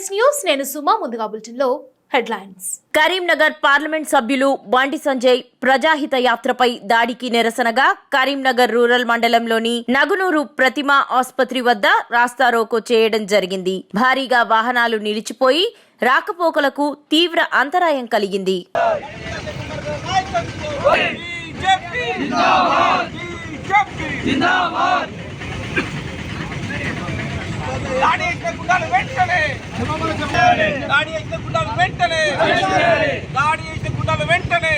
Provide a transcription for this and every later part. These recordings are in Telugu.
ఎస్ న్యూస్ నేను సుమా ముందుగా బులెటిన్లో హెడ్లైన్స్ కరీంనగర్ పార్లమెంట్ సభ్యులు బండి సంజయ్ ప్రజాహిత యాత్రపై దాడికి నిరసనగా కరీంనగర్ రూరల్ మండలంలోని నగునూరు ప్రతిమ ఆసుపత్రి వద్ద రాస్తారోకో చేయడం జరిగింది భారీగా వాహనాలు నిలిచిపోయి రాకపోకలకు తీవ్ర అంతరాయం కలిగింది జిందాబాద్ బీజేపీ జిందాబాద్ దాడి చేసిన గుండాలు వెంటనే దాడి చేసిన గుండాలు వెంటనే దాడి చేసిన గుండాలు వెంటనే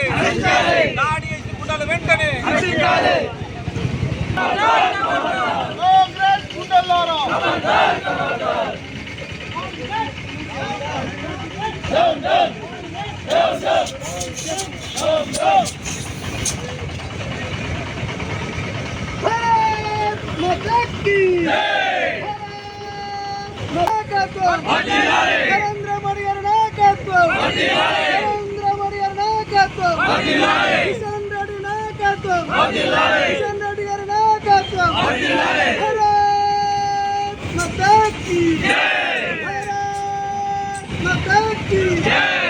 దాడి చేసిన గుండాలు వెంటనే కాంగ్రెస్ గుండెల్లారా నరేంద్ర మోడీ గారి నాయకత్వం నరేంద్ర మోడీ గారి నాయకత్వం కిషన్ రెడ్డి నాయకత్వం కిషన్ రెడ్డి గారి నాయకత్వం భారత్ మాతా కీ భారత్ మాతా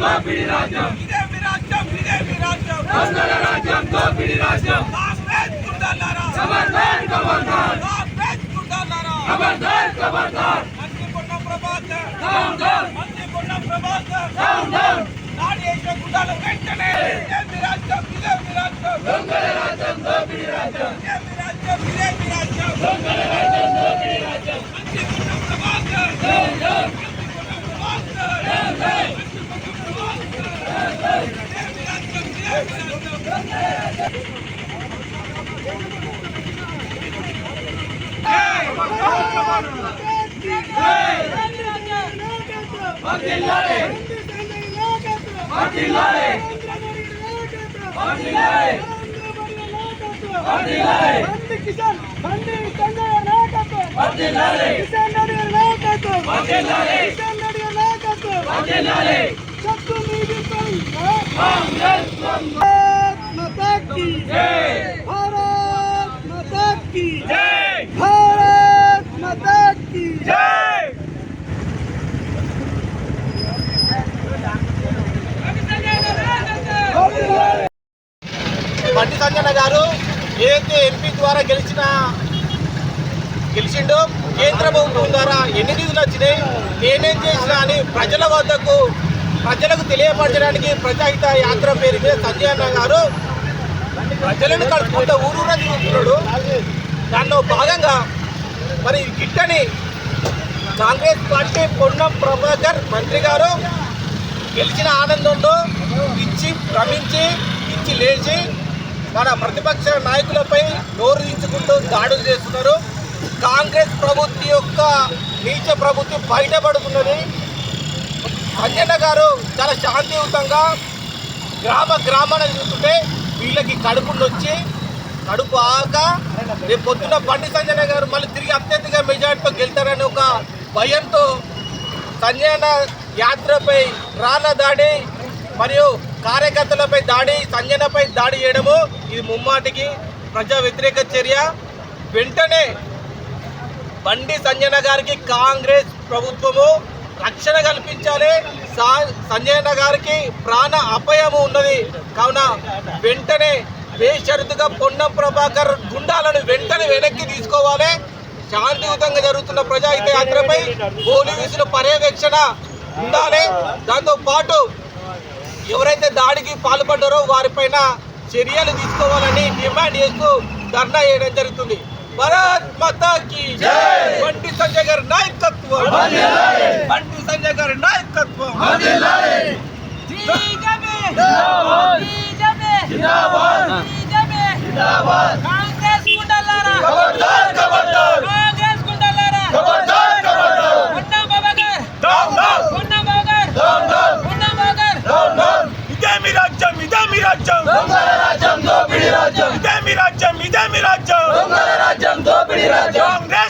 దోపిడి రాజ్యం ఇదే మీ రాజ్యం ఇదే మీ రాజ్యం దొంగల రాజ్యం దోపిడి రాజ్యం కాంగ్రెస్ గుండాలారా ఖబర్దార్ ఖబర్దార్ కాంగ్రెస్ గుండాలారా ఖబర్దార్ ఖబర్దార్ మంచి కొన్న ప్రభాకర్ డౌన్ డౌన్ మంచి కొన్న ప్రభాకర్ డౌన్ డౌన్ నాడి చేసే గుండాల వెంటనే కిషన్ బండి సంజయ్ నాయకత్వం కిషన్ రెడ్డి నాయకత్వం కిషన్ రెడ్డి నాయకత్వం చెట్టు మీది భారత్ మాతా కీ భారత్ మాతా కీ బండి సంజన గారు ఏదైతే ఎంపీ ద్వారా గెలిచిన గెలిచిండో కేంద్ర ప్రభుత్వం ద్వారా ఎన్ని నిధులు వచ్చినాయి నేనేం చేసినా అని ప్రజల వద్దకు ప్రజలకు తెలియపరచడానికి ప్రజాహిత యాత్ర పేరు మీద సంజయ్ అన్న గారు ప్రజలను కలుపుకుంటే ఊరూరా తిరుగుతున్నాడు. దానిలో భాగంగా మరి గిట్టని కాంగ్రెస్ పార్టీ పొన్నం ప్రభాకర్ మంత్రి గారు గెలిచిన ఆనందంలో ఇచ్చి భ్రమించి ఇచ్చి లేచి మన ప్రతిపక్ష నాయకులపై నోరు దాడులు చేస్తున్నారు. కాంగ్రెస్ ప్రభుత్వం యొక్క నీచ ప్రభుత్వం బయటపడుతున్నది. అంజన్న గారు చాలా శాంతియుతంగా గ్రామ గ్రామాన చూస్తుంటే వీళ్ళకి కడుపు నొచ్చి కడుపు ఆక రేపు పొద్దున బండి సంజయ్ గారు మళ్ళీ తిరిగి అత్యధిక మెజార్టీతో గెలుతారని ఒక భయంతో సంజయన యాత్రపై రాళ్ళ దాడి మరియు కార్యకర్తలపై దాడి సంజనపై దాడి చేయడము ఇది ముమ్మాటికి ప్రజా వ్యతిరేక చర్య. వెంటనే బండి సంజన గారికి కాంగ్రెస్ ప్రభుత్వము రక్షణ కల్పించాలి. సా- సంజయన గారికి ప్రాణ అపాయము ఉన్నది. కావున వెంటనే బేషరతుగా పొన్నం ప్రభాకర్ గుండాలను వెంటనే వెనక్కి తీసుకోవాలి. శాంతియుతంగా జరుగుతున్న ప్రజాహిత యాత్రపై పోలీసుల పర్యవేక్షణ ఉండాలి. దాంతో పాటు ఎవరైతే దాడికి పాల్పడ్డారో వారిపైన చర్యలు తీసుకోవాలని డిమాండ్ చేస్తూ ధర్నా చేయడం జరుగుతుంది. భారత్ మాతా కి బండి సంజయ్ గారి నాయకత్వం! బండి సంజయ్ గారి నాయకత్వం! రాజ్యం దొంగల రాజ్యం దోపిడి రాజ్యం ఇదే మీ రాజ్యం ఇదే మీ రాజ్యం దొంగల రాజ్యం దోపిడి రాజ్యం కాంగ్రెస్ గుండాలారా